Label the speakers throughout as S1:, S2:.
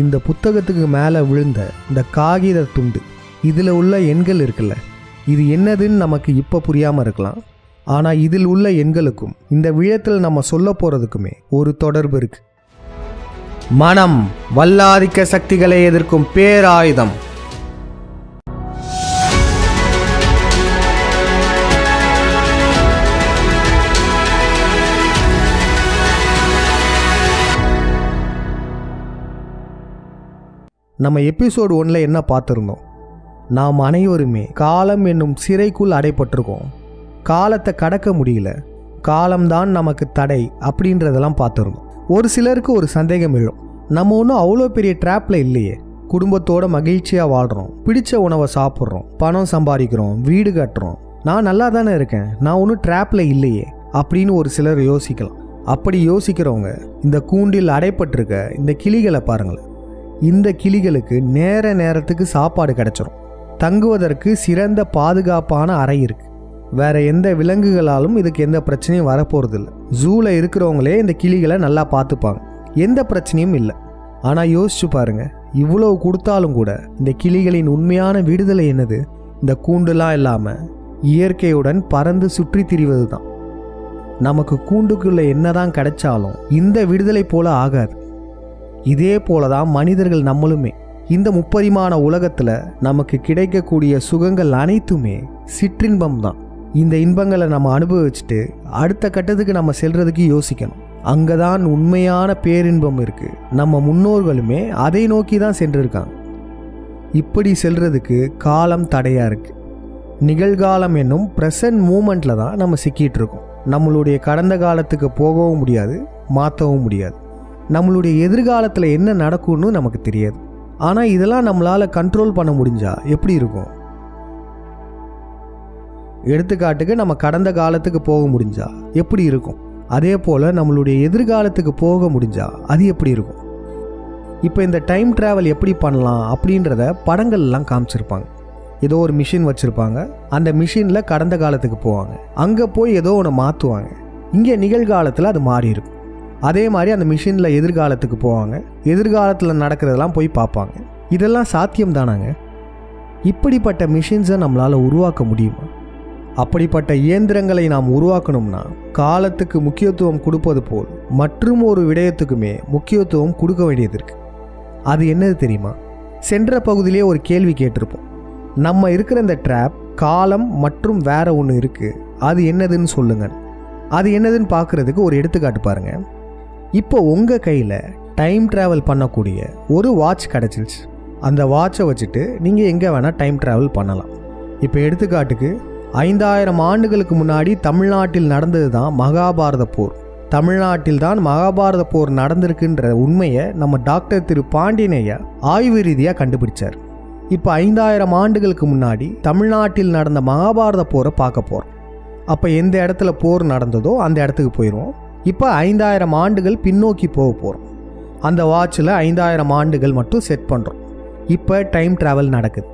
S1: இந்த புத்தகத்துக்கு மேலே விழுந்த இந்த காகித துண்டு. இதில் உள்ள எண்கள் இருக்குல்ல இது என்னதுன்னு நமக்கு இப்போ புரியாமல் இருக்கலாம். ஆனால் இதில் உள்ள எண்களுக்கும் இந்த விழத்தில் நம்ம சொல்ல போகிறதுக்குமே ஒரு தொடர்பு இருக்குது மனம் வல்லாதிக்க சக்திகளை எதிர்க்கும் பேராயுதம். நம்ம எபிசோடு ஒன்றில் என்ன பார்த்துருந்தோம்? நாம் அனைவருமே காலம் என்னும் சிறைக்குள் அடைப்பட்டிருக்கோம். காலத்தை கடக்க முடியல. காலம்தான் நமக்கு தடை அப்படின்றதெல்லாம் பார்த்துருந்தோம். ஒரு சிலருக்கு ஒரு சந்தேகம் எழும். நம்ம ஒன்றும் அவ்வளோ பெரிய ட்ராப்பில் இல்லையே. குடும்பத்தோட மகிழ்ச்சியாக வாழ்கிறோம் பிடிச்ச உணவை சாப்பிட்றோம். பணம் சம்பாதிக்கிறோம். வீடு கட்டுறோம். நான் நல்லா தானே இருக்கேன். நான் ஒன்றும் ட்ராப்பில் இல்லையே அப்படின்னு ஒரு சிலர் யோசிக்கலாம். அப்படி யோசிக்கிறவங்க இந்த கூண்டில் அடைப்பட்டிருக்க இந்த கிளிகளை பாருங்களேன். இந்த கிளிகளுக்கு நேர நேரத்துக்கு சாப்பாடு கிடைச்சிரும். தங்குவதற்கு சிறந்த பாதுகாப்பான அறை இருக்கு. வேற எந்த விலங்குகளாலும் இதுக்கு எந்த பிரச்சனையும் வரப்போகிறதில்ல ஜூல இருக்கிறவங்களே இந்த கிளிகளை நல்லா பார்த்துப்பாங்க. எந்த பிரச்சனையும் இல்லை. ஆனால் யோசிச்சு பாருங்க. இவ்வளவு கொடுத்தாலும் கூட இந்த கிளிகளின் உண்மையான விடுதலை என்னது? இந்த கூண்டுலாம் இல்லாமல் இயற்கையுடன் பறந்து சுற்றி திரிவது தான் நமக்கு கூண்டுக்குள்ள என்னதான் கிடைச்சாலும் இந்த விடுதலை போல ஆகாது. இதே போல தான் மனிதர்கள் நம்மளுமே. இந்த முப்பரிமாண உலகத்தில் நமக்கு கிடைக்கக்கூடிய சுகங்கள் அனைத்துமே சிற்றின்பம் தான் இந்த இன்பங்களை நம்ம அனுபவிச்சுட்டு அடுத்த கட்டத்துக்கு நம்ம செல்றதுக்கு யோசிக்கணும். அங்கே தான் உண்மையான பேரின்பம் இருக்குது நம்ம முன்னோர்களுமே அதை நோக்கி தான் சென்றிருக்காங்க. இப்படி செல்றதுக்கு காலம் தடையாக இருக்குது நிகழ்காலம் என்னும் ப்ரெசன்ட் மூமெண்ட்டில் தான் நம்ம சிக்கிட்டு இருக்கோம். நம்மளுடைய கடந்த காலத்துக்கு போகவும் முடியாது மாற்றவும் முடியாது. நம்மளுடைய எதிர்காலத்தில் என்ன நடக்கும்னு நமக்கு தெரியாது. ஆனால் இதெல்லாம் நம்மளால் கண்ட்ரோல் பண்ண முடிஞ்சா எப்படி இருக்கும்? எடுத்துக்காட்டுக்கு நம்ம கடந்த காலத்துக்கு போக முடிஞ்சா எப்படி இருக்கும்? அதே போல் நம்மளுடைய எதிர்காலத்துக்கு போக முடிஞ்சா அது எப்படி இருக்கும்? இப்போ இந்த டைம் ட்ராவல் எப்படி பண்ணலாம் அப்படின்றத படங்கள்லாம் காமிச்சிருப்பாங்க. ஏதோ ஒரு மிஷின் வச்சுருப்பாங்க. அந்த மிஷினில் கடந்த காலத்துக்கு போவாங்க. அங்கே போய் ஏதோ ஒன்று மாற்றுவாங்க இங்கே நிகழ்காலத்தில் அது மாறி இருக்கும். அதே மாதிரி அந்த மிஷினில் எதிர்காலத்துக்கு போவாங்க. எதிர்காலத்தில் நடக்கிறதெல்லாம் போய் பார்ப்பாங்க. இதெல்லாம் சாத்தியம் தானாங்க இப்படிப்பட்ட மிஷின்ஸை நம்மளால் உருவாக்க முடியுமா? அப்படிப்பட்ட இயந்திரங்களை நாம் உருவாக்கணும்னா காலத்துக்கு முக்கியத்துவம் கொடுப்பது போல் மற்றும் ஒரு விடயத்துக்குமே முக்கியத்துவம் கொடுக்க வேண்டியது இருக்கு. அது என்னது தெரியுமா? சென்ற பகுதியிலே ஒரு கேள்வி கேட்டிருப்போம். நம்ம இருக்கிற இந்த ட்ராப் காலம் மற்றும் வேற ஒன்று இருக்குது அது என்னதுன்னு சொல்லுங்கள். அது என்னதுன்னு பார்க்குறதுக்கு ஒரு எடுத்துக்காட்டு பாருங்கள் இப்போ உங்கள் கையில் டைம் ட்ராவல் பண்ணக்கூடிய ஒரு வாட்ச் கிடச்சிருச்சு. அந்த வாட்சை வச்சுட்டு நீங்கள் எங்கே வேணால் டைம் ட்ராவல் பண்ணலாம். இப்போ எடுத்துக்காட்டுக்கு ஐந்தாயிரம் ஆண்டுகளுக்கு முன்னாடி தமிழ்நாட்டில் நடந்தது தான் மகாபாரத போர். தமிழ்நாட்டில் தான் மகாபாரத போர் நடந்திருக்குன்ற உண்மையை நம்ம டாக்டர் திரு பாண்டியனையா ஆய்வு ரீதியாக கண்டுபிடிச்சார். இப்போ ஐந்தாயிரம் ஆண்டுகளுக்கு முன்னாடி தமிழ்நாட்டில் நடந்த மகாபாரத போரை பார்க்க போகிறோம் அப்போ எந்த இடத்துல போர் நடந்ததோ அந்த இடத்துக்கு போயிடுவோம் இப்போ ஐந்தாயிரம் ஆண்டுகள் பின்னோக்கி போக போகிறோம் அந்த வாட்சில் ஐந்தாயிரம் ஆண்டுகள் மட்டும் செட் பண்ணுறோம் இப்போ டைம் ட்ராவல் நடக்குது.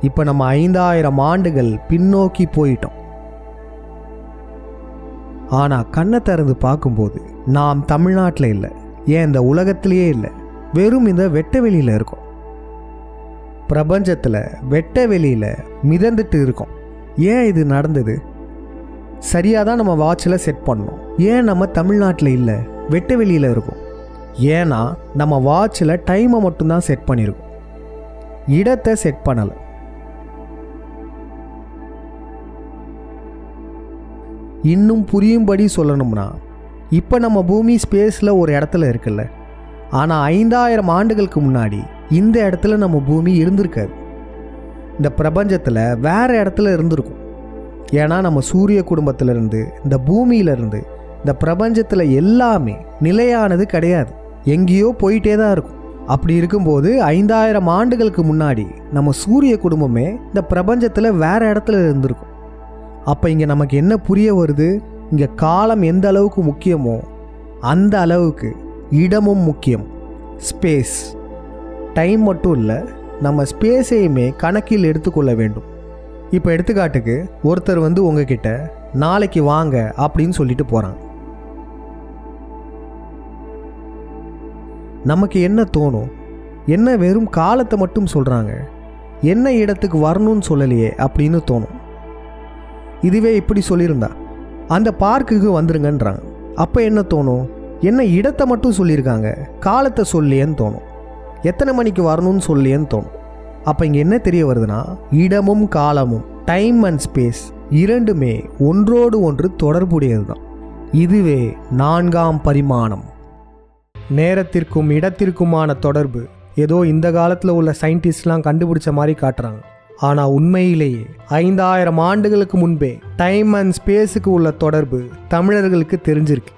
S1: இப்போ நம்ம ஐந்தாயிரம் ஆண்டுகள் பின்னோக்கி போயிட்டோம். ஆனால் கண்ணை திறந்து பார்க்கும்போது நாம் தமிழ்நாட்டில் இல்லை. ஏன் இந்த உலகத்திலேயே இல்லை. வெறும் இந்த வெட்ட வெளியில் இருக்கோம். பிரபஞ்சத்தில் வெட்ட வெளியில் மிதந்துட்டு இருக்கோம். ஏன் இது நடந்தது? சரியாக தான் நம்ம வாட்சில் செட் பண்ணோம். ஏன் நம்ம தமிழ்நாட்டில் இல்லை? வெட்ட வெளியில் இருக்கோம். ஏன்னா நம்ம வாட்சில் டைமை மட்டும்தான் செட் பண்ணியிருக்கோம் இடத்தை செட் பண்ணலை. இன்னும் புரியும்படி சொல்லணும்னா இப்போ நம்ம பூமி ஸ்பேஸில் ஒரு இடத்துல இருக்குல்ல? ஆனால் ஐந்தாயிரம் ஆண்டுகளுக்கு முன்னாடி இந்த இடத்துல நம்ம பூமி இருந்திருக்காது. இந்த பிரபஞ்சத்தில் வேறு இடத்துல இருந்திருக்கும். ஏன்னா நம்ம சூரிய குடும்பத்திலிருந்து இந்த பூமியிலிருந்து இந்த பிரபஞ்சத்தில் எல்லாமே நிலையானது கிடையாது. எங்கேயோ போயிட்டே தான் இருக்கும். அப்படி இருக்கும்போது ஐந்தாயிரம் ஆண்டுகளுக்கு முன்னாடி நம்ம சூரிய குடும்பமே இந்த பிரபஞ்சத்தில் வேற இடத்துல இருந்திருக்கும். அப்போ இங்கே நமக்கு என்ன புரிய வருது? இங்கே காலம் எந்த அளவுக்கு முக்கியமோ அந்த அளவுக்கு இடமும் முக்கியம். ஸ்பேஸ். டைம் மட்டும் இல்லை நம்ம ஸ்பேஸையுமே கணக்கில் எடுத்துக்கொள்ள வேண்டும். இப்போ எடுத்துக்காட்டுக்கு ஒருத்தர் வந்து உங்ககிட்ட நாளைக்கு வாங்க அப்படின்னு சொல்லிட்டு போகிறாங்க நமக்கு என்ன தோணும்? என்ன வெறும் காலத்தை மட்டும் சொல்கிறாங்க என்ன இடத்துக்கு வரணும்னு சொல்லலையே அப்படின்னு தோணும். இதுவே இப்படி சொல்லியிருந்தா. அந்த பார்க்குக்கு வந்துருங்கன்றாங்க. அப்போ என்ன தோணும்? என்ன இடத்தை மட்டும் சொல்லியிருக்காங்க? காலத்தை சொல்லியேன்னு தோணும். எத்தனை மணிக்கு வரணும்னு சொல்லியேன்னு தோணும். அப்போ இங்கே என்ன தெரிய வருதுன்னா இடமும் காலமும் டைம் அண்ட் ஸ்பேஸ் இரண்டுமே ஒன்றோடு ஒன்று தொடர்புடையது தான் இதுவே நான்காம் பரிமாணம். நேரத்திற்கும் இடத்திற்குமான தொடர்பு. ஏதோ இந்த காலத்தில் உள்ள சயின்டிஸ்ட்லாம் கண்டுபிடிச்ச மாதிரி காட்டுறாங்க. ஆனால் உண்மையிலேயே ஐந்தாயிரம் ஆண்டுகளுக்கு முன்பே டைம் அண்ட் ஸ்பேஸுக்கு உள்ள தொடர்பு தமிழர்களுக்கு தெரிஞ்சிருக்கு.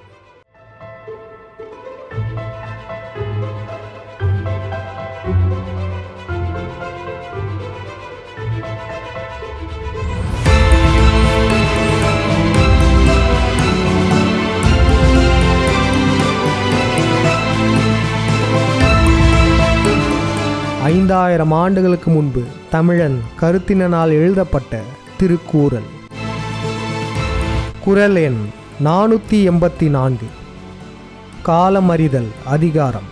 S1: ஐந்தாயிரம் ஆண்டுகளுக்கு முன்பு தமிழன் கருத்தினால் எழுதப்பட்ட திருக்கூறல். குரல் எண் நானூற்றி எண்பத்தி நான்கு. காலமறிதல் அதிகாரம்.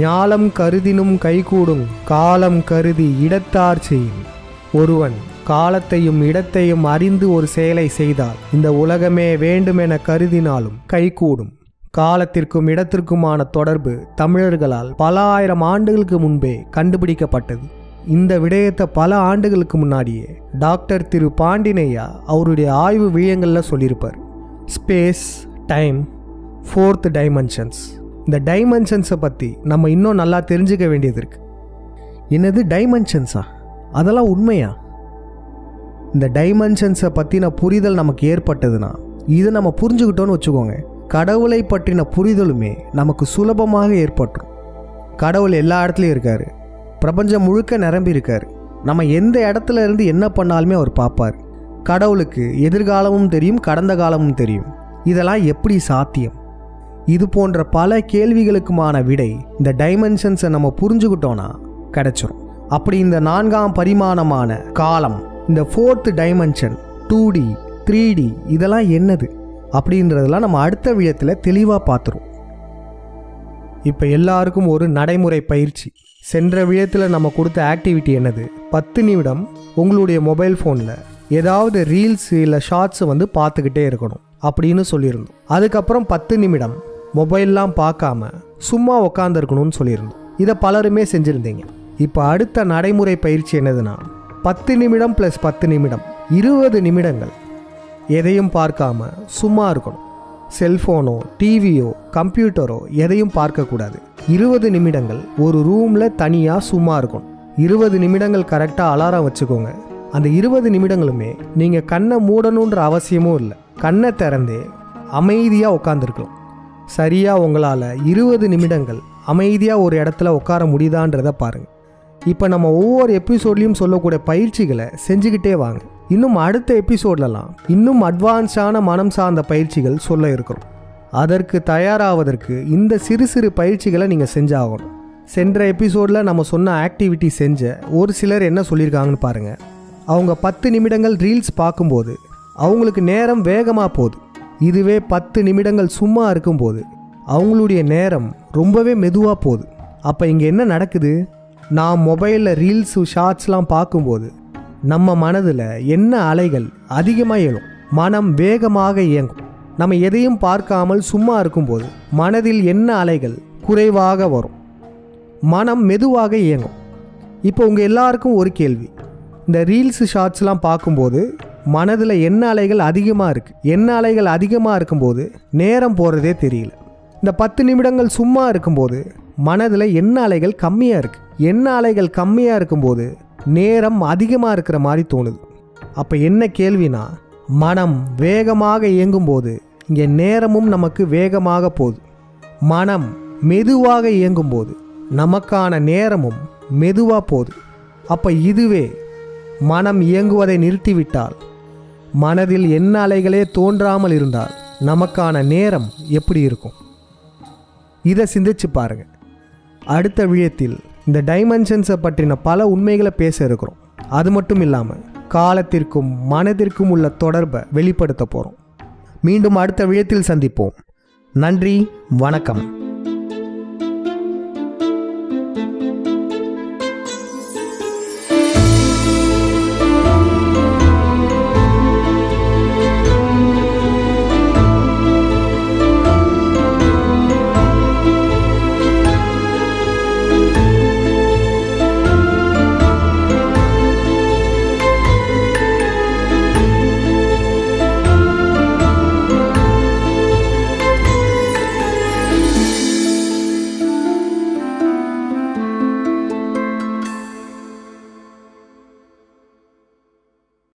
S1: ஞாலம் கருதினும் கைகூடும் காலம் கருதி இடத்தார் செய்யும். ஒருவன் காலத்தையும் இடத்தையும் அறிந்து ஒரு செயலை செய்தால் இந்த உலகமே வேண்டுமென கருதினாலும் கைகூடும். காலத்திற்கும் இடத்திற்குமான தொடர்பு தமிழர்களால் பல ஆயிரம் ஆண்டுகளுக்கு முன்பே கண்டுபிடிக்கப்பட்டது. இந்த விடயத்தை பல ஆண்டுகளுக்கு முன்னாடியே டாக்டர் திரு பாண்டினையா அவருடைய ஆய்வு விழயங்களில் சொல்லியிருப்பார். Space time fourth dimensions. இந்த டைமென்ஷன்ஸை பற்றி நம்ம இன்னும் நல்லா தெரிஞ்சுக்க வேண்டியது இருக்கு. என்னது டைமென்ஷன்ஸா? அதெல்லாம் உண்மையா? இந்த டைமென்ஷன்ஸை பற்றின புரிதல் நமக்கு ஏற்பட்டதுன்னா இதை நம்ம புரிஞ்சுக்கிட்டோன்னு வச்சுக்கோங்க. கடவுளை பற்றின புரிதலுமே நமக்கு சுலபமாக ஏற்பட்டுரும் கடவுள் எல்லா இடத்துலையும் இருக்கார். பிரபஞ்சம் முழுக்க நிரம்பி இருக்கார். நம்ம எந்த இடத்துல இருந்து என்ன பண்ணாலுமே அவர் பார்ப்பார். கடவுளுக்கு எதிர்காலமும் தெரியும் கடந்த காலமும் தெரியும். இதெல்லாம் எப்படி சாத்தியம்? இது போன்ற பல கேள்விகளுக்குமான விடை இந்த டைமென்ஷன்ஸை நம்ம புரிஞ்சுக்கிட்டோன்னா கிடைச்சிரும். அப்படி இந்த நான்காம் பரிமாணமான காலம் இந்த fourth dimension two D three D இதெல்லாம் என்னது? அப்படின்றதெல்லாம் நம்ம அடுத்த விழத்தில் தெளிவாக பார்த்துருவோம் இப்போ எல்லாருக்கும் ஒரு நடைமுறை பயிற்சி. சென்ற விழத்தில் நம்ம கொடுத்த ஆக்டிவிட்டி என்னது? பத்து நிமிடம் உங்களுடைய மொபைல் ஃபோனில் ஏதாவது ரீல்ஸ் இல்லை ஷார்ட்ஸை வந்து பார்த்துக்கிட்டே இருக்கணும் அப்படின்னு சொல்லியிருந்தோம். அதுக்கப்புறம் பத்து நிமிடம் மொபைல்லாம் பார்க்காம சும்மா உக்காந்துருக்கணும்னு சொல்லியிருந்தோம். இதை பலருமே செஞ்சுருந்தீங்க. இப்போ அடுத்த நடைமுறை பயிற்சி என்னதுன்னா பத்து நிமிடம் ப்ளஸ் பத்து நிமிடம் இருபது நிமிடங்கள். எதையும் பார்க்காம சும்மா இருக்கணும். செல்ஃபோனோ டிவியோ கம்ப்யூட்டரோ எதையும் பார்க்கக்கூடாது. இருபது நிமிடங்கள் ஒரு ரூமில் தனியாக சும்மா இருக்கணும். இருபது நிமிடங்கள் கரெக்டாக அலாரம் வச்சுக்கோங்க. அந்த இருபது நிமிடங்களுமே நீங்கள் கண்ணை மூடணுன்ற அவசியமும் இல்லை. கண்ணை திறந்தே அமைதியாக உட்காந்துருக்கலாம் சரியாக உங்களால் இருபது நிமிடங்கள் அமைதியாக ஒரு இடத்துல உட்கார முடியுதான்றதை பாருங்கள் இப்போ நம்ம ஒவ்வொரு எபிசோட்லேயும் சொல்லக்கூடிய பயிற்சிகளை செஞ்சுக்கிட்டே வாங்க. இன்னும் அடுத்த எபிசோட்லலாம் இன்னும் அட்வான்ஸான மனம் சார்ந்த பயிற்சிகள் சொல்ல இருக்கிறோம். அதற்கு தயாராவதற்கு இந்த சிறு சிறு பயிற்சிகளை நீங்கள் செஞ்சாகணும். சென்ற எபிசோடில் நம்ம சொன்ன ஆக்டிவிட்டி செஞ்ச ஒரு சிலர் என்ன சொல்லியிருக்காங்கன்னு பாருங்கள் அவங்க பத்து நிமிடங்கள் ரீல்ஸ் பார்க்கும்போது அவங்களுக்கு நேரம் வேகமாக போகுது. இதுவே பத்து நிமிடங்கள் சும்மா இருக்கும்போது அவங்களுடைய நேரம் ரொம்பவே மெதுவாக போகுது. அப்போ இங்கே என்ன நடக்குது? நான் மொபைலில் ரீல்ஸு ஷார்ட்ஸ்லாம் பார்க்கும்போது நம்ம மனதில் என்ன அலைகள் அதிகமாக எழும்? மனம் வேகமாக இயங்கும். நம்ம எதையும் பார்க்காமல் சும்மா இருக்கும்போது மனதில் என்ன அலைகள் குறைவாக வரும்? மனம் மெதுவாக இயங்கும். இப்போ உங்கள் எல்லாருக்கும் ஒரு கேள்வி. இந்த ரீல்ஸ் ஷார்ட்ஸ்லாம் பார்க்கும்போது மனதில் என்ன அலைகள் அதிகமாக இருக்குது என்ன அலைகள் அதிகமாக இருக்கும்போது நேரம் போகிறதே தெரியல. இந்த பத்து நிமிடங்கள் சும்மா இருக்கும்போது மனதில் என்ன அலைகள் கம்மியாக இருக்குது என்ன அலைகள் கம்மியாக இருக்கும்போது நேரம் அதிகமாக இருக்கிற மாதிரி தோணுது. அப்போ என்ன கேள்வினா மனம் வேகமாக இயங்கும்போது இங்கே நேரமும் நமக்கு வேகமாக போகுது. மனம் மெதுவாக இயங்கும்போது நமக்கான நேரமும் மெதுவாக போகுது. அப்போ இதுவே மனம் இயங்குவதை நிறுத்திவிட்டால் மனதில் என்ன அலைகளே தோன்றாமல் இருந்தால் நமக்கான நேரம் எப்படி இருக்கும்? இதை சிந்திச்சு பாருங்கள் அடுத்த விழயத்தில் இந்த டைமென்ஷன்ஸை பற்றின பல உண்மைகளை பேச இருக்கிறோம். அது மட்டும் இல்லாமல் காலத்திற்கும் மனதிற்கும் உள்ள தொடர்பை வெளிப்படுத்த போகிறோம் மீண்டும் அடுத்த விழத்தில் சந்திப்போம். நன்றி வணக்கம்.